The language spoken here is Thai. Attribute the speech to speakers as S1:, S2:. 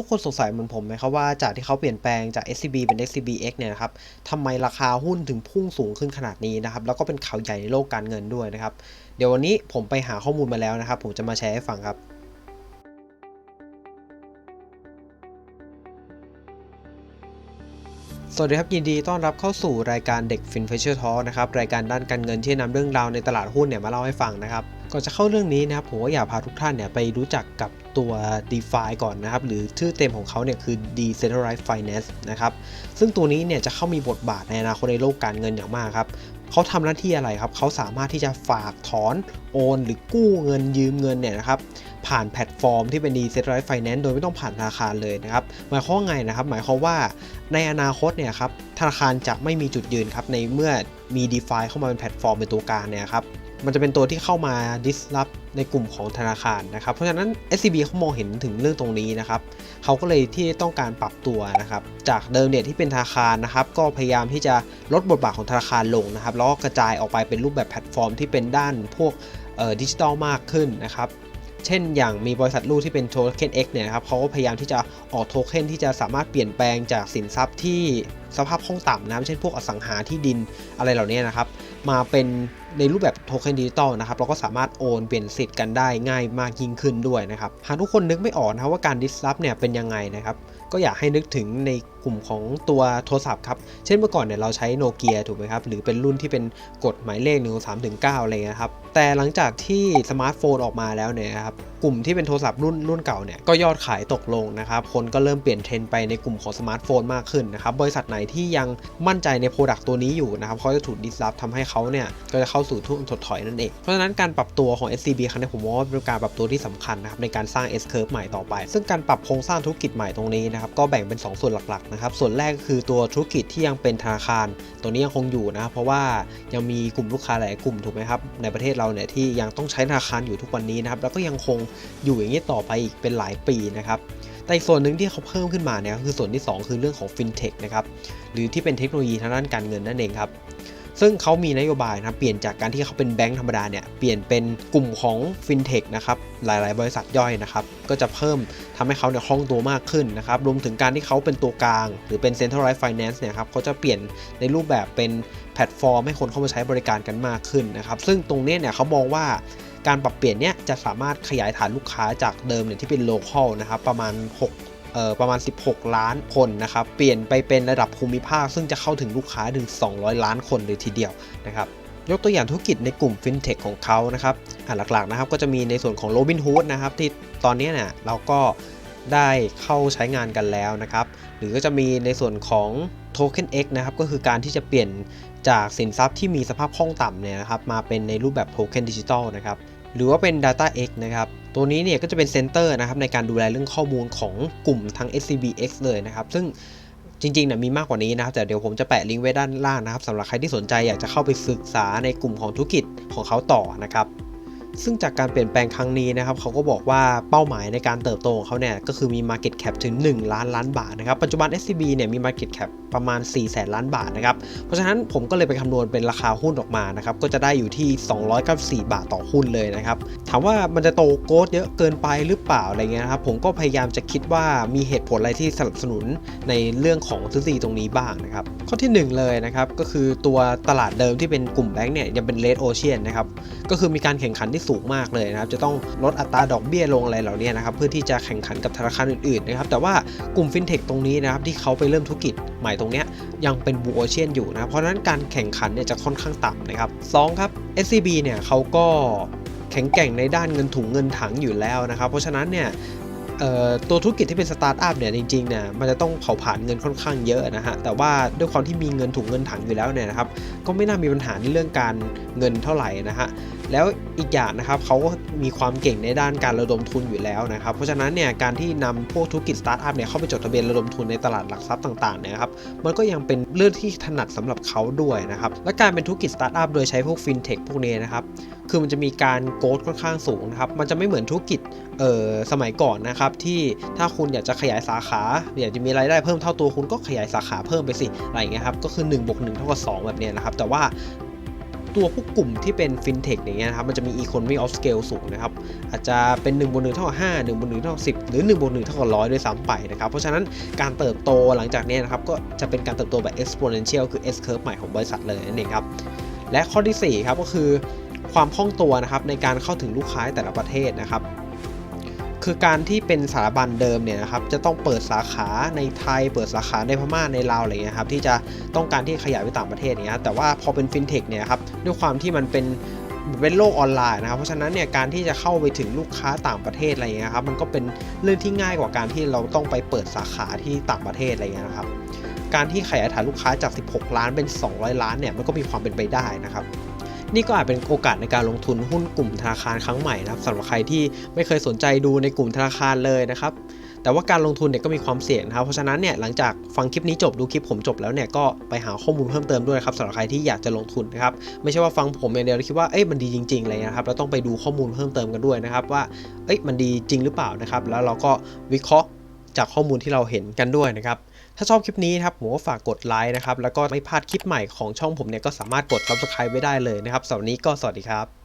S1: ทุกคนสงสัยเหมือนผมไหมครับว่าจากที่เขาเปลี่ยนแปลงจาก SCB เป็น SCBX เนี่ยนะครับทำไมราคาหุ้นถึงพุ่งสูงขึ้นขนาดนี้นะครับ แล้วก็เป็นข่าวใหญ่ในโลกการเงินด้วยนะครับ เดี๋ยววันนี้ผมไปหาข้อมูลมาแล้วนะครับ ผมจะมาแชร์ให้ฟังครับสวัสดีครับยินดีต้อนรับเข้าสู่รายการเด็กฟินเฟเชอร์ทอนะครับรายการด้านการเงินที่นำเรื่องราวในตลาดหุ้นเนี่ยมาเล่าให้ฟังนะครับก่อนจะเข้าเรื่องนี้นะครับผมก็อยากพาทุกท่านเนี่ยไปรู้จักกับ ตัว DeFi ก่อนนะครับ หรือชื่อเต็มของเขาเนี่ยคือ Decentralized Finance นะครับ ซึ่งตัวนี้เนี่ยจะเข้ามีบทบาทในอนาคตในโลกการเงินอย่างมากครับเขาทำหน้าที่อะไรครับ เขาสามารถที่จะฝากถอนโอน หรือกู้เงินยืมเงินเนี่ยนะครับผ่านแพลตฟอร์มที่เป็น Decentralized Finance โดยไม่ต้องผ่านธนาคารเลยนะครับ หมายความว่าไงนะครับ หมายความว่าในอนาคตเนี่ยครับธนาคารจะไม่มีจุดยืนครับในเมื่อมี DeFi เข้ามาเป็นแพลตฟอร์มเป็นตัวกลางเนี่ยครับ มันจะเป็นตัวที่เข้ามา disrupt ในกลุ่มของธนาคารนะครับ เพราะฉะนั้น SCB เขามองเห็นถึงเรื่องตรงนี้นะครับ เขาก็เลยที่ต้องการปรับตัวนะครับ จากเดิมเนี่ยที่เป็นธนาคารนะครับ ก็พยายามที่จะลดบทบาทของธนาคารลงนะครับ แล้วก็กระจายออกไปเป็นรูปแบบแพลตฟอร์มที่เป็นด้านพวกดิจิตอลมากขึ้นนะครับเช่นอย่างมีบริษัทลูกที่เป็นโทเค็น X เนี่ยนะครับเขาก็พยายามที่จะออกโทเค็นที่จะสามารถเปลี่ยนแปลงจากสินทรัพย์ที่สภาพคล่องต่ำนะเช่นพวกอสังหาที่ดินอะไรเหล่านี้นะครับ มาเป็น ในรูปแบบโทเค็นดิจิตอลนะครับเราก็สามารถโอนเปลี่ยนสิทธิ์กันได้ง่ายมากยิ่งขึ้นด้วยนะครับหากทุกคนนึกไม่ออกนะครับว่าการดิสรับเนี่ยเป็นยังไงนะครับก็อยากให้นึกถึงในกลุ่มของตัวโทรศัพท์ครับเช่นเมื่อก่อนเนี่ยเราใช้โนเกียถูกไหมครับหรือเป็นรุ่นที่เป็นกดหมายเลข1 3ถึง9อะไรเงี้ยครับแต่หลังจากที่สมาร์ทโฟนออกมาแล้วเนี่ยครับกลุ่มที่เป็นโทรศัพท์รุ่นรุ่นเก่าเนี่ยก็ยอดขายตกลงนะครับคนก็เริ่มเปลี่ยนเทรนไปในกลุ่มของสมาร์ทโฟนมากขึ้นนะครับบริษัทไหนที่ยังมั่นใจในโปรดักต์ตัวนี้อยู่นะครับเขาจะถูกดิสรับทำให้เขาเนี่ยก็จะเข้าสู่ทุ่งถดถอยนั่นเอง เพราะฉะนั้นการปรับตัวของ SCB ครั้งนี้ผมว่าเป็นการปรับตัวที่สำคัญนะครับในการสร้าง S curve ใหม่ต่อไป ซึ่งการปรับโครงสร้างธุรกิจใหม่ตรงนี้นะครับก็แบ่งเป็น 2 ส่วนหลักๆนะครับส่วนแรกก็คือตัวธุรกิจที่ยังเป็นธนาคาร ตัวนี้ยังคงอยู่นะครับเพราะว่ายังมีกลุ่มลูกค้าหลายกลุ่มถูกไหมครับในประเทศเราเนี่ยที่ยังต้องใช้ธนาคารอยู่ทุกวันนี้นะครับแล้วก็ยังคงอยู่อย่างนี้ต่อไปอีกเป็นหลายปีนะครับแต่อีกส่วนหนึ่งที่เขาเพิ่มขึ้นมาเนี่ยคือส่วนที่ 2 คือเรื่องของ FinTech นะครับหรือที่เป็นเทคโนโลยีทางด้านการเงินนั่นเองครับ ซึ่งเขามีนโยบายนะครับเปลี่ยนจากการที่เขาเป็นแบงก์ธรรมดาเนี่ยเปลี่ยนเป็นกลุ่มของ FinTech นะครับหลาย ๆ บริษัทย่อยนะครับก็จะเพิ่มทำให้เขาเนี่ยคล่องตัวมากขึ้นนะครับรวมถึงการที่เขาเป็นตัวกลาง หรือเป็น Centralized Finance เนี่ยครับเขาจะเปลี่ยนในรูปแบบเป็นแพลตฟอร์มให้คนเข้ามาใช้บริการกันมากขึ้นนะครับซึ่งตรงนี้เนี่ยเขามองว่าการปรับเปลี่ยนเนี่ยจะสามารถขยายฐานลูกค้าจากเดิมเนี่ยที่เป็น local นะครับประมาณ 6 ประมาณ 16 ล้านคนนะครับ เปลี่ยนไปเป็นระดับภูมิภาค ซึ่งจะเข้าถึงลูกค้าถึง 200 ล้านคนเลยทีเดียวนะครับยกตัวอย่างธุรกิจในกลุ่ม FinTech ของเขานะครับอ่าหลักๆนะครับก็จะมีในส่วนของ Robinhood นะครับที่ตอนนี้เนี่ยเราก็ได้เข้าใช้งานกันแล้วนะครับ หรือก็จะมีในส่วนของ Token X นะครับก็คือการที่จะเปลี่ยนจากสินทรัพย์ที่มีสภาพคล่องต่ำเนี่ยนะครับมาเป็นในรูปแบบโทเค็นดิจิตอลนะครับ หรือว่าเป็น Data X นะครับ ตัวนี้เนี่ยก็จะเป็นเซ็นเตอร์นะครับในการดูแลเรื่องข้อมูลของกลุ่มทั้ง SCBX เลยนะครับ ซึ่งจริงๆเนี่ยมีมากกว่านี้นะครับ แต่เดี๋ยวผมจะแปะลิงก์ไว้ด้านล่างนะครับสำหรับใครที่สนใจอยากจะเข้าไปศึกษาในกลุ่มของธุรกิจของเขาต่อนะครับ ซึ่งจากการเปลี่ยนแปลงครั้งนี้นะครับเขาก็บอกว่าเป้าหมายในการเติบโตของเขาเนี่ยก็คือมี Market Cap ถึง 1 ล้านล้านบาทนะครับปัจจุบัน SCB เนี่ยมี Market Cap ประมาณ4แสนล้านบาทนะครับเพราะฉะนั้นผมก็เลยไปคำนวณเป็นราคาหุ้นออกมานะครับก็จะได้อยู่ที่ 294 บาทต่อหุ้นเลยนะครับถามว่ามันจะโตโกดเยอะเกินไปหรือเปล่าอะไรเงี้ยนะครับผมก็พยายามจะคิดว่ามีเหตุผลอะไรที่สนับสนุนในเรื่องของทฤษฎีตรงนี้บ้างนะครับข้อที่ 1 เลยนะครับก็คือตัวตลาดเดิมที่เป็นกลุ่มแบงก์เนี่ยยังเป็นเลดโอเชียนนะครับก็คือมีการแข่งขันที่สูงมากเลยนะครับ จะต้องลดอัตราดอกเบี้ยลงอะไรเหล่านี้นะครับ เพื่อที่จะแข่งขันกับธนาคารอื่นๆนะครับ แต่ว่ากลุ่มฟินเทคตรงนี้นะครับที่เขาไปเริ่มธุรกิจใหม่ตรงนี้ยังเป็นบูโอเชียนอยู่นะเพราะฉะนั้นการแข่งขันเนี่ยจะค่อนข้างต่ำนะครับสองครับ SCB เนี่ยเขาก็แข็งแกร่งในด้านเงินถุงเงินถังอยู่แล้วนะครับ เพราะฉะนั้นเนี่ยตัวธุรกิจที่เป็นสตาร์ทอัพเนี่ยจริงๆเนี่ยมันจะต้องเผาผลาญเงินค่อนข้างเยอะนะฮะแต่ว่าด้วยความที่มีเงินถุงเงินถังอยู่แล้วเนี่ยนะครับก็ไม่น่ามีปัญหาในเรื่องการเงินเท่าไหร่นะฮะ แล้วอีกอย่างนะครับเขาก็มีความเก่งในด้านการระดมทุนอยู่แล้วนะครับ เพราะฉะนั้นเนี่ยการที่นำพวกธุรกิจสตาร์ทอัพเนี่ยเข้าไปจดทะเบียนระดมทุนในตลาดหลักทรัพย์ต่างๆเนี่ยครับมันก็ยังเป็นเรื่องที่ถนัดสำหรับเขาด้วยนะครับและการเป็นธุรกิจสตาร์ทอัพโดยใช้พวกฟินเทคพวกนี้นะครับคือมันจะมีการโกดค่อนข้างสูงนะครับมันจะไม่เหมือนธุรกิจเอ่อสมัยก่อนนะครับที่ถ้าคุณอยากจะขยายสาขาอยากจะมีรายได้เพิ่มเท่าตัวคุณก็ขยายสาขาเพิ่มไปสิอะไรอย่างเงี้ยครับก็คือ1บวก1เท่ากับ2แบบเนี้นะครับแต่ว่า ตัวพวกกลุ่มที่เป็นฟินเทคอย่างเงี้ยนะครับมันจะมี economy of scale สูงนะครับ อาจจะเป็น1บนหนึ่งเท่ากับห้าหนึ่งบนหนึ่งเท่ากับสิบหรือ1บนหนึ่งเท่ากับร้อยด้วยซ้ำไปนะครับ เพราะฉะนั้นการเติบโตหลังจากนี้นะครับ ก็จะเป็นการเติบโตแบบ exponential คือ S curve ใหม่ของบริษัทเลยนั่นเองครับ และข้อที่4ครับก็คือความคล่องตัวนะครับในการเข้าถึงลูกค้าแต่ละประเทศนะครับ คือการที่เป็นสถาบันเดิมเนี่ยนะครับจะต้องเปิดสาขาในไทย เปิดสาขาในพม่าในลาวอะไรเงี้ยครับที่จะต้องการที่ขยายไปต่างประเทศอย่างเงี้ยแต่ว่าพอเป็นฟินเทคเนี่ยครับด้วยความที่มันเป็นเป็นโลกออนไลน์นะครับ เพราะฉะนั้นเนี่ยการที่จะเข้าไปถึงลูกค้าต่างประเทศอะไรเงี้ยครับมันก็เป็นเรื่องที่ง่ายกว่าการที่เราต้องไปเปิดสาขาที่ต่างประเทศอะไรเงี้ยนะครับการที่ขยายฐานลูกค้าจาก 16 ล้านเป็น 200 ล้านเนี่ยมันก็มีความเป็นไปได้นะครับ นี่ก็อาจเป็นโอกาสในการลงทุนหุ้นกลุ่มธนาคารครั้งใหม่นะครับสำหรับใครที่ไม่เคยสนใจดูในกลุ่มธนาคารเลยนะครับแต่ว่าการลงทุนเนี่ยก็มีความเสี่ยงนะครับ เพราะฉะนั้นเนี่ยหลังจากฟังคลิปนี้จบดูคลิปผมจบแล้วเนี่ยก็ไปหาข้อมูลเพิ่มเติมด้วยครับสำหรับใครที่อยากจะลงทุนนะครับไม่ใช่ว่าฟังผมอย่างเดียวแล้วคิดว่าเอ้ยมันดีจริงๆอะไรเลยนะครับเราต้องไปดูข้อมูลเพิ่มเติมกันด้วยนะครับว่าเอ้ยมันดีจริงหรือเปล่านะครับแล้วเราก็วิเคราะห์จากข้อมูลที่เราเห็นกันด้วยนะครับ ถ้าชอบคลิปนี้นะครับผมก็ฝากกดไลค์นะครับ แล้วก็ไม่พลาดคลิปใหม่ของช่องผมเนี่ยก็สามารถกด subscribe ไว้ได้เลยนะครับสำหรับวันนี้ก็สวัสดีครับ